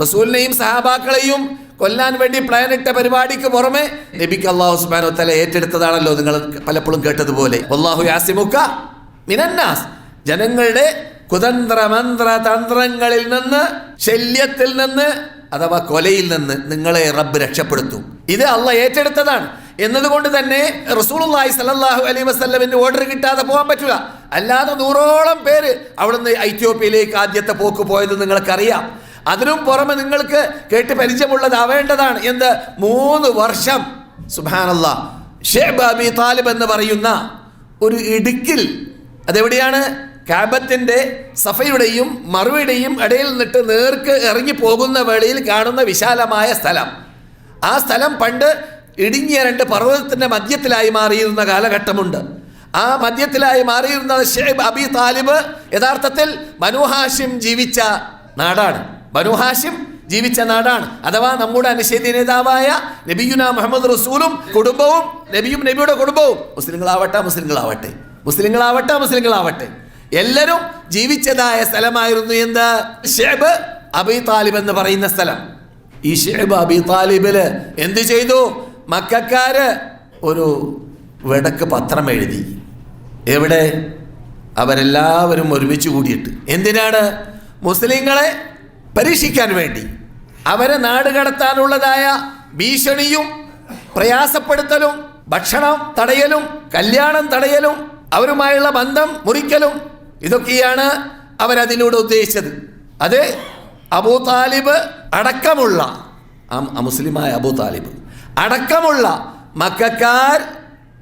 റസൂലിനെയും സഹാബാക്കളെയും കൊല്ലാൻ വേണ്ടി പ്ലാൻ ഇട്ട പരിപാടിക്ക് പുറമെ നബിക്ക് അള്ളാഹു സുബാനോ തല ഏറ്റെടുത്തതാണല്ലോ നിങ്ങൾ പലപ്പോഴും കേട്ടതുപോലെ. അള്ളാഹു യാസിമുക്ക മിനന്നാസ്. ജനങ്ങളുടെ കുതന്ത്ര മന്ത്ര തന്ത്രങ്ങളിൽ നിന്ന് ശല്യത്തിൽ നിന്ന് അഥവാ കൊലയിൽ നിന്ന് നിങ്ങളെ റബ്ബ് രക്ഷപ്പെടുത്തും. ഇത് അള്ള ഏറ്റെടുത്തതാണ്. എന്നതുകൊണ്ട് തന്നെ റസൂലുള്ളാഹി സ്വല്ലല്ലാഹു അലൈഹി വസല്ലമിന്റെ ഓർഡർ കിട്ടാതെ പോകാൻ പറ്റില്ല. അല്ലാതെ നൂറോളം പേര് അവിടുന്ന് എത്യോപ്യയിലേക്ക് ആദ്യത്തെ പോക്ക് പോയത് നിങ്ങൾക്കറിയാം. അതിനും പുറമെ നിങ്ങൾക്ക് കേട്ട് പരിചയമുള്ളതാവേണ്ടതാണ് എന്ത്? മൂന്ന് വർഷം. സുബാനല്ല ഷേബ് അബി താലിബ് എന്ന് പറയുന്ന ഒരു ഇടുക്കിൽ അതെവിടെയാണ്? കാബത്തിന്റെ സഫയുടെയും മറുവയുടെയും ഇടയിൽ നിന്നിട്ട് നേർക്ക് ഇറങ്ങി പോകുന്ന വേളയിൽ കാണുന്ന വിശാലമായ സ്ഥലം. ആ സ്ഥലം പണ്ട് ഇടുങ്ങിയ രണ്ട് പർവതത്തിന്റെ മധ്യത്തിലായി മാറിയിരുന്ന കാലഘട്ടമുണ്ട്. ആ മധ്യത്തിലായി മാറിയിരുന്ന ഷേബ് അബി താലിബ്. യഥാർത്ഥത്തിൽ മനുഹാഷിം ജീവിച്ച നാടാണ്. ബനു ഹാഷിം ജീവിച്ച നാടാണ്. അഥവാ നമ്മുടെ അനിഷേധ്യ നേതാവായ നബിയുന മുഹമ്മദ് റസൂലും കുടുംബവും നബിയും നബിയുടെ കുടുംബവും മുസ്ലിങ്ങളാവട്ടെ മുസ്ലിങ്ങളാവട്ടെ. മുസ്ലിങ്ങളാവട്ടെ മുസ്ലിങ്ങളാവട്ടെ. എല്ലാവരും ജീവിച്ചതായ സ്ഥലമായിരുന്നു എന്ത്? ഷേബ് അബി താലിബ് എന്ന് പറയുന്ന സ്ഥലം. ഈ ഷേബ് അബി താലിബിൽ എന്ത് ചെയ്തു? മക്കാര് ഒരു വെടക്ക് പത്രം എഴുതി. എവിടെ? അവരെല്ലാവരും ഒരുമിച്ച് കൂടിയിട്ട്. എന്തിനാണ്? മുസ്ലിങ്ങളെ പരീക്ഷിക്കാൻ വേണ്ടി അവരെ നാട് കടത്താനുള്ളതായ ഭീഷണിയും പ്രയാസപ്പെടുത്തലും ഭക്ഷണം തടയലും കല്യാണം തടയലും അവരുമായുള്ള ബന്ധം മുറിക്കലും ഇതൊക്കെയാണ് അവരതിലൂടെ ഉദ്ദേശിച്ചത്. അത് അബൂ താലിബ് അടക്കമുള്ള മുസ്ലിമായ അബൂ താലിബ് അടക്കമുള്ള മക്കാർ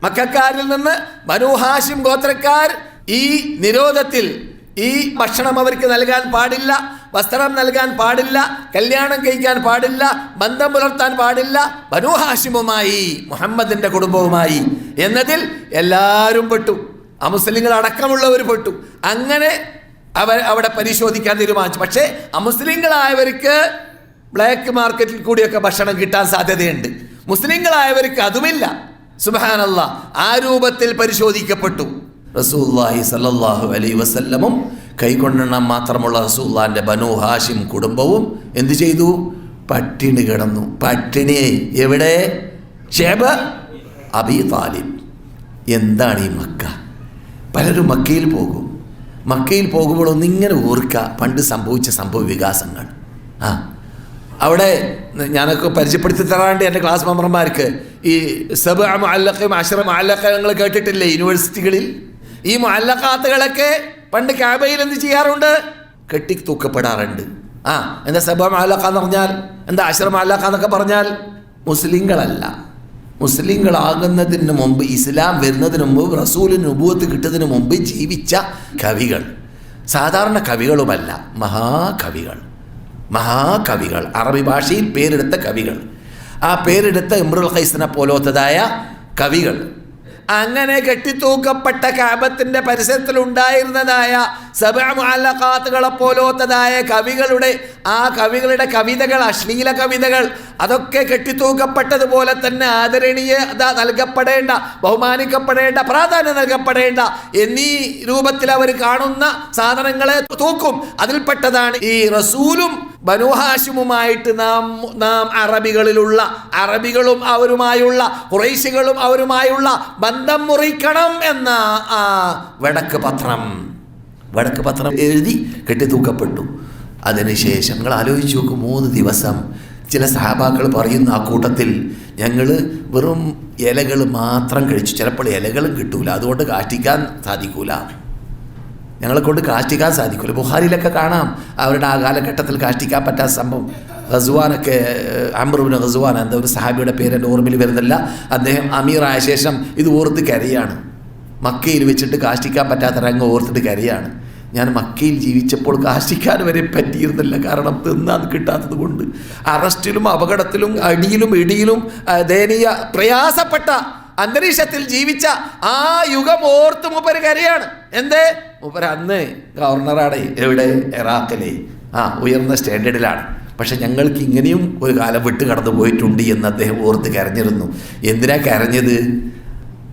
മക്കാരിൽ നിന്ന് ബനു ഹാഷിം ഗോത്രക്കാർ ഈ നിരോധത്തിൽ ഈ ഭക്ഷണം അവർക്ക് നൽകാൻ പാടില്ല വസ്ത്രം നൽകാൻ പാടില്ല കല്യാണം കഴിക്കാൻ പാടില്ല ബന്ധം പുലർത്താൻ പാടില്ല ബനുഹാഷിമുമായി മുഹമ്മദിന്റെ കുടുംബവുമായി. എന്നതിൽ എല്ലാവരും പെട്ടു. അമുസ്ലിങ്ങൾ അടക്കമുള്ളവർ പെട്ടു. അങ്ങനെ അവർ അവിടെ പരിശോധിക്കാൻ തീരുമാനിച്ചു. പക്ഷേ അമുസ്ലിങ്ങളായവർക്ക് ബ്ലാക്ക് മാർക്കറ്റിൽ കൂടിയൊക്കെ ഭക്ഷണം കിട്ടാൻ സാധ്യതയുണ്ട്. മുസ്ലിങ്ങളായവർക്ക് അതുമില്ല. സുബാനല്ല ആ രൂപത്തിൽ പരിശോധിക്കപ്പെട്ടു. റസൂല്ലാഹി സല്ലല്ലാഹു അലൈ വസല്ലമും കൈകൊണ്ടെണ്ണം മാത്രമുള്ള റസൂല്ലാന്റെ ബനു ഹാഷിം കുടുംബവും എന്തു ചെയ്തു? പട്ടിണി കിടന്നു. പട്ടിണി എവിടെ? Shib Abi Talib. എന്താണ് ഈ മക്ക? പലരും മക്കയിൽ പോകും. മക്കയിൽ പോകുമ്പോൾ ഒന്നിങ്ങനെ ഓർക്കുക പണ്ട് സംഭവിച്ച സംഭവ വികാസങ്ങൾ. ആ. അവിടെ ഞാനൊക്കെ പരിചയപ്പെടുത്തി തരാണ്ട് എന്റെ ക്ലാസ് മെമ്പർമാർക്ക്. ഈ സബ് മുഅല്ലഖയും അഷറം മുഅല്ലഖ നിങ്ങൾ കേട്ടിട്ടില്ലേ? യൂണിവേഴ്സിറ്റികളിൽ ഈ മുഅല്ലഖാത്തുകളൊക്കെ പണ്ട് ക്യാബയിൽ എന്ത് ചെയ്യാറുണ്ട്? കെട്ടി തൂക്കപ്പെടാറുണ്ട് ആ എന്താ സബ മുഅല്ലഖ എന്ന് പറഞ്ഞാൽ? എന്താ അശ്ര മുഅല്ലഖ എന്നൊക്കെ പറഞ്ഞാൽ? മുസ്ലിങ്ങളല്ല. മുസ്ലിങ്ങളാകുന്നതിന് മുമ്പ് ഇസ്ലാം വരുന്നതിന് മുമ്പ് റസൂലിന് ഉബൂത്ത് കിട്ടുന്നതിന് മുമ്പ് ജീവിച്ച കവികൾ. സാധാരണ കവികളുമല്ല മഹാകവികൾ. മഹാകവികൾ. അറബി ഭാഷയിൽ പേരെടുത്ത കവികൾ. ആ പേരെടുത്ത ഇമ്രുൽ ഖൈസിനെ പോലത്തതായ കവികൾ. അങ്ങനെ കെട്ടിത്തൂക്കപ്പെട്ട കാബത്തിന്റെ പരിസരത്തിൽ ഉണ്ടായിരുന്നതായ സബഅമുഅല്ലഖാത്തുകളെ പോലോത്തതായ കവികളുടെ ആ കവികളുടെ കവിതകൾ അശ്ലീല കവിതകൾ അതൊക്കെ കെട്ടിത്തൂക്കപ്പെട്ടതുപോലെ തന്നെ ആദരണീയ നൽകപ്പെടേണ്ട ബഹുമാനിക്കപ്പെടേണ്ട പ്രാധാന്യം നൽകപ്പെടേണ്ട എന്നീ രൂപത്തിൽ അവർ കാണുന്ന സാധനങ്ങളെ തൂക്കും. അതിൽപ്പെട്ടതാണ് ഈ റസൂലും ബനുഹാഷിമുമായിട്ട് നാം നാം അറബികളിലുള്ള അറബികളും അവരുമായുള്ള കുറേശികളും അവരുമായുള്ള ബന്ധം മുറിക്കണം എന്ന ആ വടക്ക് പത്രം. വടക്ക് പത്രം എഴുതി കെട്ടിത്തൂക്കപ്പെട്ടു. അതിനുശേഷം നിങ്ങൾ ആലോചിച്ച് നോക്കും മൂന്ന് ദിവസം ചില സഹാബാക്കൾ പറയുന്ന ആ കൂട്ടത്തിൽ ഞങ്ങൾ വെറും ഇലകൾ മാത്രം കഴിച്ചു. ചിലപ്പോൾ ഇലകളും കിട്ടൂല. അതുകൊണ്ട് കാഷ്ടിക്കാൻ സാധിക്കൂല. ഞങ്ങളെ കൊണ്ട് കാഷ്ടിക്കാൻ സാധിക്കില്ല ബുഹാരിയിലൊക്കെ കാണാം. അവരുടെ ആ കാലഘട്ടത്തിൽ കാഷ്ടിക്കാൻ പറ്റാത്ത സംഭവം. റസുവാനൊക്കെ അമ്രുബിന് റസുവാൻ എന്താ ഒരു സഹാബിയുടെ പേര് എന്റെ ഓർമ്മയിൽ വരുന്നില്ല. അദ്ദേഹം അമീറായ ശേഷം ഇത് ഓർത്ത് കരയാണ്. മക്കയിൽ വെച്ചിട്ട് കാഷ്ടിക്കാൻ പറ്റാത്ത രംഗം ഓർത്തിട്ട് കരയാണ്. ഞാൻ മക്കയിൽ ജീവിച്ചപ്പോൾ കാഷ്ടിക്കാൻ വരെ പറ്റിയിരുന്നില്ല. കാരണം തിന്നാൻ കിട്ടാത്തത് കൊണ്ട്. അറസ്റ്റിലും അപകടത്തിലും അടിയിലും ഇടിയിലും ദയനീയ പ്രയാസപ്പെട്ട അന്തരീക്ഷത്തിൽ ജീവിച്ച ആ യുഗം ഓർത്ത് മൂപ്പര് കരയാണ്. എന്തേ? മൂപ്പര് അന്ന് ഗവർണറാണ് എവിടെ? ഇറാഖിലെ. ആ ഉയർന്ന സ്റ്റാൻഡേർഡിലാണ്. പക്ഷെ ഞങ്ങൾക്ക് ഇങ്ങനെയും ഒരു കാലം വിട്ട് കടന്നു പോയിട്ടുണ്ട് എന്ന് അദ്ദേഹം ഓർത്ത് കരഞ്ഞിരുന്നു. എന്തിനാ കരഞ്ഞത്?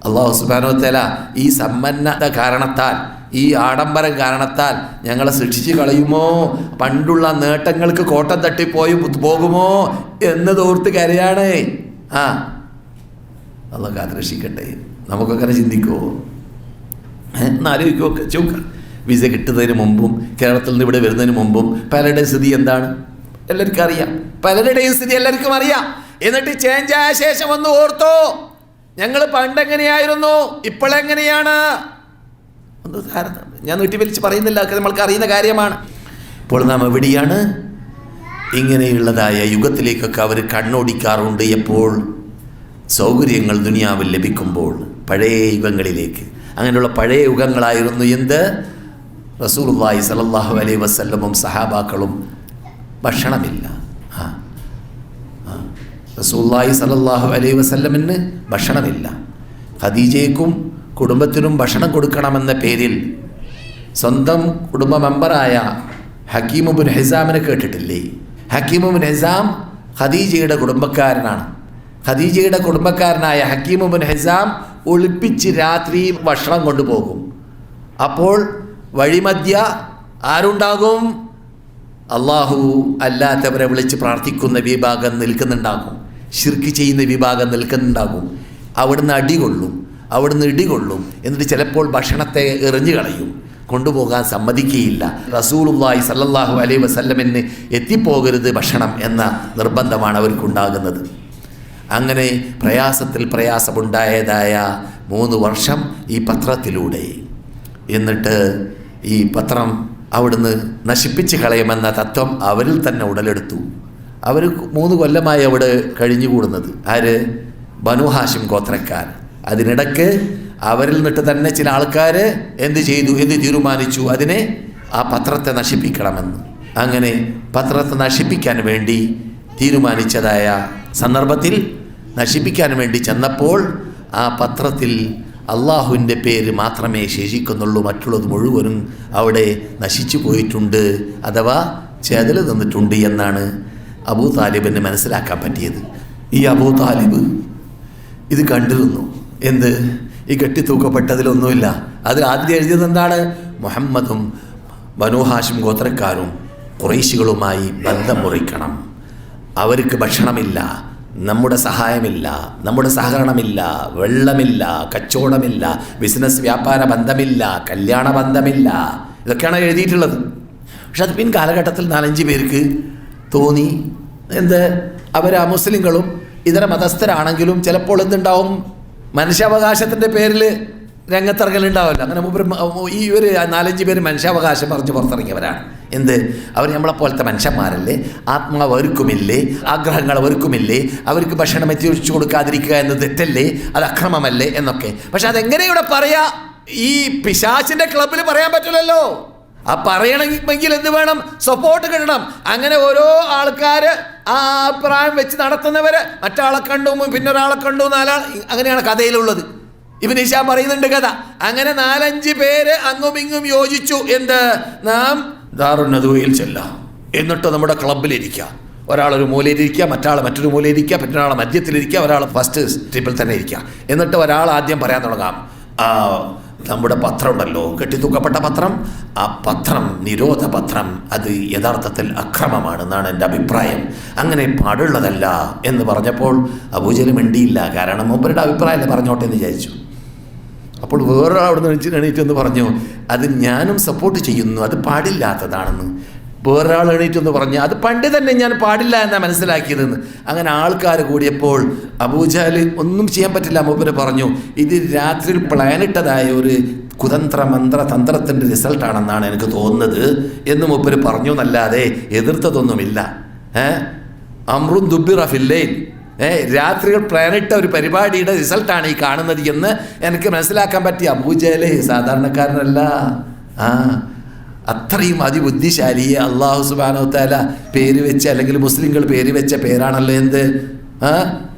അള്ളാഹു സുബാനോത്തല തല ഈ സമ്പന്നത കാരണത്താൽ ഈ ആഡംബരം കാരണത്താൽ ഞങ്ങളെ ശിക്ഷിച്ച് കളയുമോ? പണ്ടുള്ള നേട്ടങ്ങൾക്ക് കോട്ടം തട്ടിപ്പോയി പോകുമോ? എന്ന് തോർത്ത് കരയാണ്. ആ അല്ല കാത്തുരക്ഷിക്കട്ടെ നമുക്കങ്ങനെ ചിന്തിക്കുമോ എന്നാലോചിക്കുമോ ചോക്ക വിസ കിട്ടുന്നതിന് മുമ്പും കേരളത്തിൽ നിന്ന് ഇവിടെ വരുന്നതിന് മുമ്പും പലരുടെയും സ്ഥിതി എന്താണ്? എല്ലാവർക്കും അറിയാം. പലരുടെയും സ്ഥിതി എല്ലാവർക്കും അറിയാം. എന്നിട്ട് ചേഞ്ച് ആയ ശേഷം ഒന്ന് ഓർത്തോ. ഞങ്ങൾ പണ്ട് എങ്ങനെയായിരുന്നു? ഇപ്പോഴെങ്ങനെയാണ് ഒന്ന് ധാരണ ഞാൻ നീട്ടി വലിച്ച് പറയുന്നില്ല. നമ്മൾക്ക് അറിയുന്ന കാര്യമാണ്. ഇപ്പോൾ നാം എവിടെയാണ്? ഇങ്ങനെയുള്ളതായ യുഗത്തിലേക്കൊക്കെ അവർ കണ്ണോടിക്കാറുണ്ട് എപ്പോൾ? സൗകര്യങ്ങൾ ദുനിയാവിൽ ലഭിക്കുമ്പോൾ പഴയ യുഗങ്ങളിലേക്ക്. അങ്ങനെയുള്ള പഴയ യുഗങ്ങളായിരുന്നു എന്ത്? റസൂലുള്ളാഹി സലല്ലാഹു അലൈ വസ്ല്ലമും സഹാബാക്കളും ഭക്ഷണമില്ല. ആ ആ. റസൂലുള്ളാഹി അലൈ വസല്ലമിന് ഭക്ഷണമില്ല. ഖദീജയ്ക്കും കുടുംബത്തിനും ഭക്ഷണം കൊടുക്കണമെന്ന പേരിൽ സ്വന്തം കുടുംബ മെമ്പറായ ഹക്കീമുബുൻ ഹിസാമിനെ കേട്ടിട്ടില്ലേ? ഹക്കീമുബുൻ ഹിസാം ഖദീജയുടെ കുടുംബക്കാരനാണ്. ഖദീജയുടെ കുടുംബക്കാരനായ ഹക്കീമുബിൻ ഹിസാം ഒളിപ്പിച്ച് രാത്രി ഭക്ഷണം കൊണ്ടുപോകും. അപ്പോൾ വഴിമധ്യ ആരുണ്ടാകും? അള്ളാഹു അല്ലാത്തവരെ വിളിച്ച് പ്രാർത്ഥിക്കുന്ന വിഭാഗം നിൽക്കുന്നുണ്ടാകും. ശിർക്ക് ചെയ്യുന്ന വിഭാഗം നിൽക്കുന്നുണ്ടാകും. അവിടുന്ന് അടികൊള്ളും അവിടുന്ന് ഇടികൊള്ളും എന്നിട്ട് ചിലപ്പോൾ ഭക്ഷണത്തെ എറിഞ്ഞു കളയും. കൊണ്ടുപോകാൻ സമ്മതിക്കുകയില്ല. റസൂലുള്ളാഹി സല്ലല്ലാഹു അലൈഹി വസല്ലമിന് എത്തിപ്പോകരുത് ഭക്ഷണം എന്ന നിർബന്ധമാണ് അവർക്കുണ്ടാകുന്നത്. അങ്ങനെ പ്രയാസത്തിൽ പ്രയാസമുണ്ടായതായ മൂന്ന് വർഷം ഈ പത്രത്തിലൂടെ. എന്നിട്ട് ഈ പത്രം അവിടുന്ന് നശിപ്പിച്ച് കളയുമെന്ന തത്വം അവരിൽ തന്നെ ഉടലെടുത്തു. അവർ മൂന്ന് കൊല്ലമായി അവിടെ കഴിഞ്ഞുകൂടുന്നത്. ആര്? ബനു ഹാഷിം ഗോത്രക്കാർ. അതിനിടക്ക് അവരിൽ നിന്നിട്ട് തന്നെ ചില ആൾക്കാർ എന്ത് ചെയ്തു എന്ത് തീരുമാനിച്ചു? അതിനെ ആ പത്രത്തെ നശിപ്പിക്കണമെന്ന്. അങ്ങനെ പത്രത്തെ നശിപ്പിക്കാൻ വേണ്ടി തീരുമാനിച്ചതായ സന്ദർഭത്തിൽ നശിപ്പിക്കാൻ വേണ്ടി ചെന്നപ്പോൾ ആ പത്രത്തിൽ അള്ളാഹുവിന്റെ പേര് മാത്രമേ ശേഷിക്കുന്നുള്ളൂ മറ്റുള്ളത് മുഴുവനും അവിടെ നശിച്ചു പോയിട്ടുണ്ട് അഥവാ ചെതൽ തന്നിട്ടുണ്ട് എന്നാണ് അബൂ താലിബിന് മനസ്സിലാക്കാൻ പറ്റിയത്. ഈ അബൂ താലിബ് ഇത് കണ്ടിരുന്നു എന്ത്? ഈ കെട്ടിത്തൂക്കപ്പെട്ടതിലൊന്നുമില്ല. അതിൽ ആദ്യം എഴുതിയത് എന്താണ്? മുഹമ്മദും ബനുഹാഷും ഗോത്രക്കാരും കുറേശികളുമായി ബന്ധം മുറിക്കണം. അവർക്ക് ഭക്ഷണമില്ല. നമ്മുടെ സഹായമില്ല നമ്മുടെ സഹകരണമില്ല വെള്ളമില്ല കച്ചവടമില്ല ബിസിനസ് വ്യാപാര ബന്ധമില്ല കല്യാണ ബന്ധമില്ല. ഇതൊക്കെയാണ് എഴുതിയിട്ടുള്ളത്. പക്ഷെ അത് പിൻ കാലഘട്ടത്തിൽ നാലഞ്ച് പേർക്ക് തോന്നി എന്ത്? അവർ ആ മുസ്ലിങ്ങളും ഇതര മതസ്ഥരാണെങ്കിലും ചിലപ്പോൾ എന്തുണ്ടാവും? മനുഷ്യാവകാശത്തിന്റെ പേരിൽ രംഗത്തിറങ്ങലുണ്ടാവില്ല. അങ്ങനെ ഈ ഒരു നാലഞ്ച് പേര് മനുഷ്യാവകാശം പറഞ്ഞ് പുറത്തിറങ്ങിയവരാണ്. എന്ത്? അവർ നമ്മളെ പോലത്തെ മനുഷ്യന്മാരല്ലേ? ആത്മാവ് അവർക്കുമില്ലേ? ആഗ്രഹങ്ങൾ അവർക്കുമില്ലേ? അവർക്ക് ഭക്ഷണം എത്തിച്ചു കൊടുക്കാതിരിക്കുക എന്ന് തെറ്റല്ലേ? അത് അക്രമമല്ലേ? എന്നൊക്കെ. പക്ഷെ അതെങ്ങനെ ഇവിടെ പറയാ? ഈ പിശാച്ചിന്റെ ക്ലബിൽ പറയാൻ പറ്റില്ലല്ലോ. ആ പറയണമെങ്കിൽ എന്ത് വേണം? സപ്പോർട്ട് കിട്ടണം. അങ്ങനെ ഓരോ ആൾക്കാർ ആ അഭിപ്രായം വെച്ച് നടത്തുന്നവർ മറ്റാളെ കണ്ടു പിന്നെ ഒരാളെ കണ്ടു നാലാൾ അങ്ങനെയാണ് കഥയിലുള്ളത്. ഇവൻ ഇഷാൻ പറയുന്നുണ്ട് കഥ. അങ്ങനെ നാലഞ്ച് പേര് അങ്ങും ഇങ്ങും യോജിച്ചു. എന്ത്? നാം ദാറുന്നതുവയിൽ ചെല്ലാം. എന്നിട്ട് നമ്മുടെ ക്ലബിലിരിക്കുക ഒരാൾ ഒരു മൂലയിലിരിക്കുക മറ്റാൾ മറ്റൊരു മൂലയിലിരിക്കുക മറ്റൊരാൾ മധ്യത്തിലിരിക്കുക ഒരാൾ ഫസ്റ്റ് സ്റ്റിപ്പിൽ തന്നെ ഇരിക്കുക എന്നിട്ട് ഒരാൾ ആദ്യം പറയാൻ തുടങ്ങാം. നമ്മുടെ പത്രം ഉണ്ടല്ലോ കെട്ടിത്തൂക്കപ്പെട്ട പത്രം. ആ പത്രം നിരോധ പത്രം അത് യഥാർത്ഥത്തിൽ അക്രമമാണെന്നാണ് എന്റെ അഭിപ്രായം. അങ്ങനെ പാടുള്ളതല്ല എന്ന് പറഞ്ഞപ്പോൾ അബൂജൽ മിണ്ടിയില്ല. കാരണം മൂപ്പരുടെ അഭിപ്രായമല്ലേ പറഞ്ഞോട്ടെ എന്ന് വിചാരിച്ചു. അപ്പോൾ അവിടെ നിന്ന് എണീറ്റ് എന്ന് പറഞ്ഞു അത് ഞാനും സപ്പോർട്ട് ചെയ്യുന്നു അത് പാടില്ലാത്തതാണെന്ന്. വേറൊരാൾ എണീറ്റ് എന്ന് പറഞ്ഞു അത് പണ്ട് തന്നെ ഞാൻ പാടില്ല എന്നാണ് മനസ്സിലാക്കിയതെന്ന്. അങ്ങനെ ആൾക്കാർ കൂടിയപ്പോൾ അബൂജാൽ ഒന്നും ചെയ്യാൻ പറ്റില്ല മൂപ്പര് പറഞ്ഞു ഇത് രാത്രിയിൽ പ്ലാനിട്ടതായ ഒരു കുതന്ത്ര മന്ത്ര തന്ത്രത്തിന്റെ റിസൾട്ടാണെന്നാണ് എനിക്ക് തോന്നുന്നത് എന്ന് മൂപ്പര് പറഞ്ഞു എന്നല്ലാതെ എതിർത്തതൊന്നുമില്ല. ഏഹ് അമ്രുൻ ദുബിറഫില്ലേ രാത്രികൾ പ്ലാനിട്ട ഒരു പരിപാടിയുടെ റിസൾട്ടാണ് ഈ കാണുന്നത് എന്ന് എനിക്ക് മനസ്സിലാക്കാൻ പറ്റി അബൂജയിലെ സാധാരണക്കാരനല്ല. ആ അത്രയും അതിബുദ്ധിശാലിയെ അള്ളാഹു സുബാനോ താല പേര് വെച്ച് അല്ലെങ്കിൽ മുസ്ലിങ്ങൾ പേര് വെച്ച പേരാണല്ലോ എന്ത്?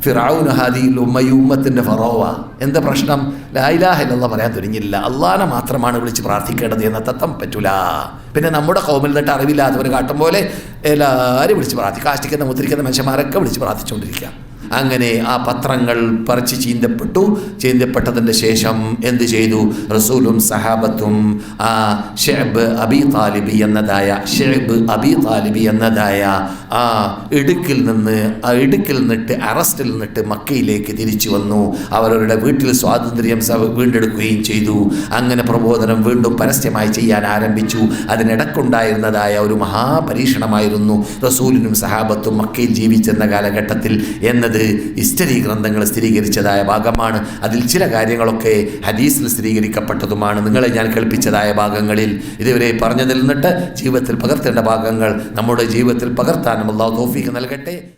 ഫിറാവുൻ ഹാദിയിൽ ഉമ്മ ഉമ്മത്തിന്റെ ഫറോവ. എന്താ പ്രശ്നം? ലായിലാഹില്ല പറയാൻ തുടങ്ങിയില്ല. അള്ളാഹനെ മാത്രമാണ് വിളിച്ച് പ്രാർത്ഥിക്കേണ്ടത് എന്ന തത്വം പറ്റൂല. പിന്നെ നമ്മുടെ കോമിൽ നിന്നിട്ട് അറിവില്ലാത്തവർ കാട്ടും പോലെ എല്ലാവരും വിളിച്ച് പ്രാർത്ഥിക്കുക കാഷ്ടിക്കുന്ന മുദ്രിക്കുന്ന മനുഷ്യന്മാരൊക്കെ വിളിച്ച് പ്രാർത്ഥിച്ചുകൊണ്ടിരിക്കുക. അങ്ങനെ ആ പത്രങ്ങൾ പറിച്ച് ചീന്തപ്പെട്ടു. ചീന്തപ്പെട്ടതിന്റെ ശേഷം എന്ത് ചെയ്തു? റസൂലും സഹാബത്തും ആ ഷെബ് അബി താലിബി എന്നതായ ഷെബ് അബി താലിബി എന്നതായ ആ ഇടുക്കിൽ നിന്ന് ആ ഇടുക്കിൽ നിന്നിട്ട് അറസ്റ്റിൽ നിന്നിട്ട് മക്കയിലേക്ക് തിരിച്ചു വന്നു. അവരവരുടെ വീട്ടിൽ സ്വാതന്ത്ര്യം വീണ്ടെടുക്കുകയും ചെയ്തു. അങ്ങനെ പ്രബോധനം വീണ്ടും പരസ്യമായി ചെയ്യാൻ ആരംഭിച്ചു. അതിനിടക്കുണ്ടായിരുന്നതായ ഒരു മഹാപരീക്ഷണമായിരുന്നു റസൂലിനും സഹാബത്തും മക്കയിൽ ജീവിച്ചിരുന്ന കാലഘട്ടത്തിൽ എന്നത്. ഹിസ്റ്ററി ഗ്രന്ഥങ്ങൾ സ്ഥിരീകരിച്ചതായ ഭാഗമാണ്. അതിൽ ചില കാര്യങ്ങളൊക്കെ ഹദീസിൽ സ്ഥിരീകരിക്കപ്പെട്ടതുമാണ്. നിങ്ങളെ ഞാൻ കേൾപ്പിച്ചതായ ഭാഗങ്ങളിൽ ഇതുവരെ പറഞ്ഞതിൽ നിന്നിട്ട് ജീവിതത്തിൽ പകർത്തേണ്ട ഭാഗങ്ങൾ നമ്മുടെ ജീവിതത്തിൽ പകർത്താനും അള്ളാഹു തോഫീക്ക് നൽകട്ടെ.